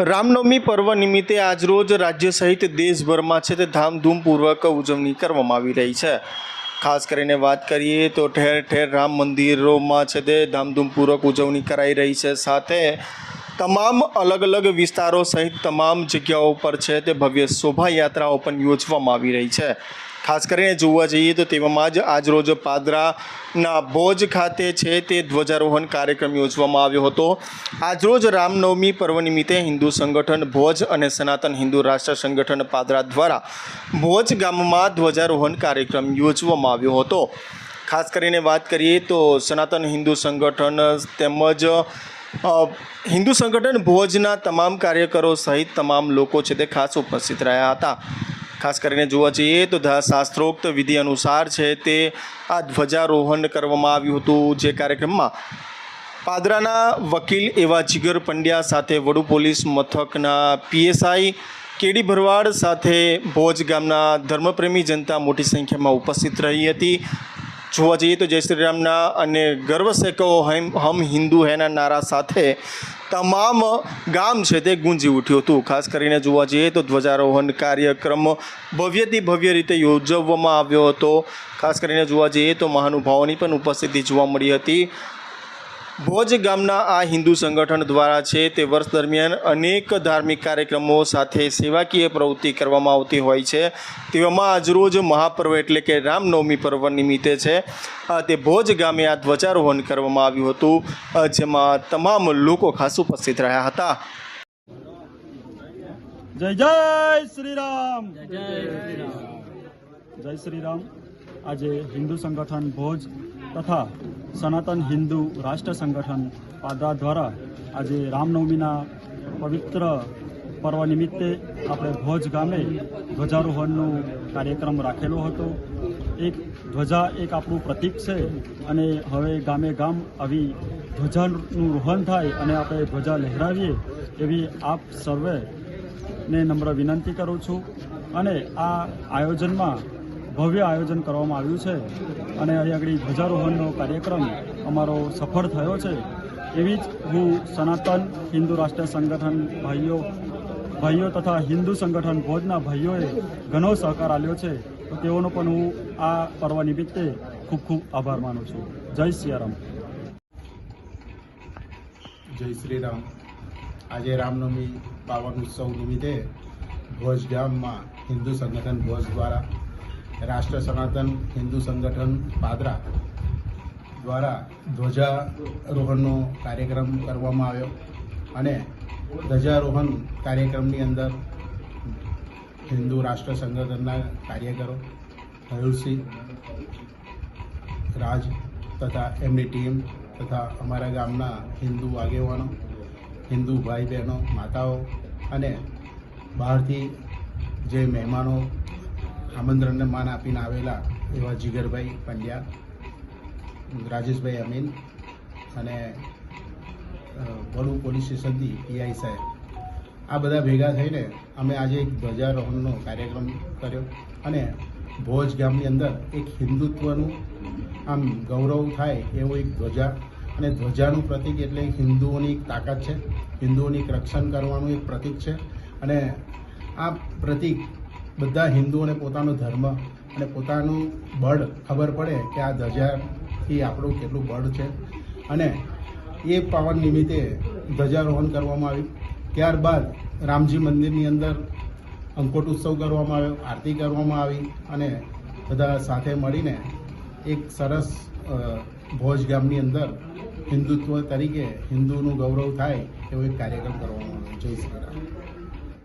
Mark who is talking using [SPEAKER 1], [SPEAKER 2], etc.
[SPEAKER 1] રામનવમી પર્વ નિમિત્તે આજરોજ રાજ્ય સહિત દેશભરમાં છે તે ધામધૂમપૂર્વક ઉજવણી કરવામાં આવી રહી છે. ખાસ કરીને વાત કરીએ તો ઠેર ઠેર રામ મંદિરોમાં છે તે ધામધૂમપૂર્વક ઉજવણી કરાઈ રહી છે. સાથે તમામ અલગ અલગ વિસ્તારો સહિત તમામ જગ્યાઓ પર છે તે ભવ્ય શોભાયાત્રાઓ પણ યોજવામાં આવી રહી છે. ખાસ કરીને જોવા જઈએ તો તેવામાં જ આજરોજ પાદરાના ભોજ ખાતે છે તે ધ્વજારોહણ કાર્યક્રમ યોજવામાં આવ્યો હતો. આજરોજ રામનવમી પર્વ નિમિત્તે હિન્દુ સંગઠન ભોજ અને સનાતન હિન્દુ રાષ્ટ્ર સંગઠન પાદરા દ્વારા ભોજ ગામમાં ધ્વજારોહણ કાર્યક્રમ યોજવામાં આવ્યો હતો. ખાસ કરીને વાત કરીએ તો સનાતન હિન્દુ સંગઠન તેમજ હિન્દુ સંગઠન ભોજના તમામ કાર્યકરો સહિત તમામ લોકો છે તે ખાસ ઉપસ્થિત રહ્યા હતા. ખાસ કરીને જોવા જઈએ તો શાસ્ત્રોક્ત વિધિ અનુસાર છે તે આ ધ્વજારોહણ કરવામાં આવ્યું હતું જે કાર્યક્રમમાં પાદરાના વકીલ એવા જીગર પંડ્યા સાથે વડુ પોલીસ મથકના પીએસઆઈ કેડી ભરવાડ સાથે ભોજ ગામના ધર્મપ્રેમી જનતા મોટી સંખ્યામાં ઉપસ્થિત રહી હતી. જોવા જઈએ તો જય શ્રી રામના અને ગર્વ સે કહો હમ હમ હિન્દુ હૈના નારા સાથે તમામ ગામ છે તે ગુંજી ઉઠ્યું હતું. ખાસ કરીને જોવા જઈએ તો ધ્વજારોહણ કાર્યક્રમ ભવ્યથી ભવ્ય રીતે યોજવામાં આવ્યો હતો. ખાસ કરીને જોવા જઈએ તો મહાનુભાવોની પણ ઉપસ્થિતિ જોવા મળી હતી. ભોજ ગામના આ હિન્દુ સંગઠન દ્વારા છે તે વર્ષ દરમિયાન અનેક ધાર્મિક કાર્યક્રમો સાથે સેવાકીય પ્રવૃત્તિ કરવામાં આવતી હોય છે. તેવામાં આજરોજ મહાપર્વ એટલે કે રામનવમી પર્વ નિમિત્તે છે. તે ભોજ ગામે આ ધ્વજારોહણ કરવામાં આવ્યું હતું જેમાં તમામ લોકો ખાસ ઉપસ્થિત રહ્યા હતા.
[SPEAKER 2] જય જય શ્રી રામ જય શ્રી રામ આજે હિન્દુ સંગઠન ભોજ તથા સનાતન હિન્દુ રાષ્ટ્ર સંગઠન પાદરા દ્વારા આજે રામનવમીના પવિત્ર પર્વ નિમિત્તે આપણે ભોજ ગામે ધ્વજારોહણનો કાર્યક્રમ રાખેલો હતો. એક ધ્વજા એક આપણું પ્રતીક છે અને હવે ગામે ગામ આવી ધ્વજાનું રોહણ થાય અને આપણે ધ્વજા લહેરાવીએ એવી આપ સર્વે ને નમ્ર વિનંતી કરું છું. અને આ આયોજનમાં ભવ્ય આયોજન કરવામાં આવ્યું છે અને અહીં આગળ ધ્વજારોહણનો કાર્યક્રમ અમારો સફળ થયો છે. એવી જ હું સનાતન હિન્દુ રાષ્ટ્રીય સંગઠન ભાઈઓ ભાઈઓ તથા હિન્દુ સંગઠન ભોજના ભાઈઓએ ઘણો સહકાર આપ્યો છે. તો તેઓનો પણ હું આ પર્વ નિમિત્તે ખૂબ ખૂબ આભાર માનું છું. જય સિયારામ.
[SPEAKER 3] જય શ્રી રામ આજે રામનવમી પાવન ઉત્સવ નિમિત્તે ભોજ ગામમાં હિન્દુ સંગઠન ભોજ દ્વારા રાષ્ટ્ર સનાતન, હિન્દુ સંગઠન, પાદરા દ્વારા ધ્વજારોહણનો કાર્યક્રમ કરવામાં આવ્યો અને ધ્વજારોહણ કાર્યક્રમની અંદર હિન્દુ રાષ્ટ્ર સંગઠનના કાર્યકરો હયુરસિંહ રાજ તથા એમની ટીમ તથા અમારા ગામના હિન્દુ આગેવાનો, હિન્દુ ભાઈ બહેનો, માતાઓ અને બહારથી જે મહેમાનો આમંત્રણને માન આપીને આવેલા એવા જીગરભાઈ પંડ્યા, રાજેશભાઈ અમીન અને વડુ પોલીસ સ્ટેશનથી પીઆઈ સાહેબ. આ બધા ભેગા થઈને અમે આજે એક ધ્વજારોહણનો કાર્યક્રમ કર્યો અને ભોજ ગામની અંદર એક હિન્દુત્વનું આમ ગૌરવ થાય એવો એક ધ્વજા અને ધ્વજાનું પ્રતીક એટલે હિન્દુઓની એક તાકાત છે. હિન્દુઓની એક રક્ષણ કરવાનું એક પ્રતીક છે અને આ પ્રતીક બધા હિન્દુઓને પોતાનો ધર્મ અને પોતાનું બળ ખબર પડે કે આ ધજાથી આપણું કેટલું બળ છે. અને એ પાવન નિમિત્તે ધ્વજારોહણ કરવામાં આવ્યું. ત્યારબાદ રામજી મંદિરની અંદર અંકોટ ઉત્સવ કરવામાં આવ્યો, આરતી કરવામાં આવી અને બધા સાથે મળીને એક સરસ ભોજ ગામની અંદર હિન્દુત્વ તરીકે હિન્દુનું ગૌરવ થાય એવો એક કાર્યક્રમ કરવામાં આવ્યો. જય શ્રી રામ.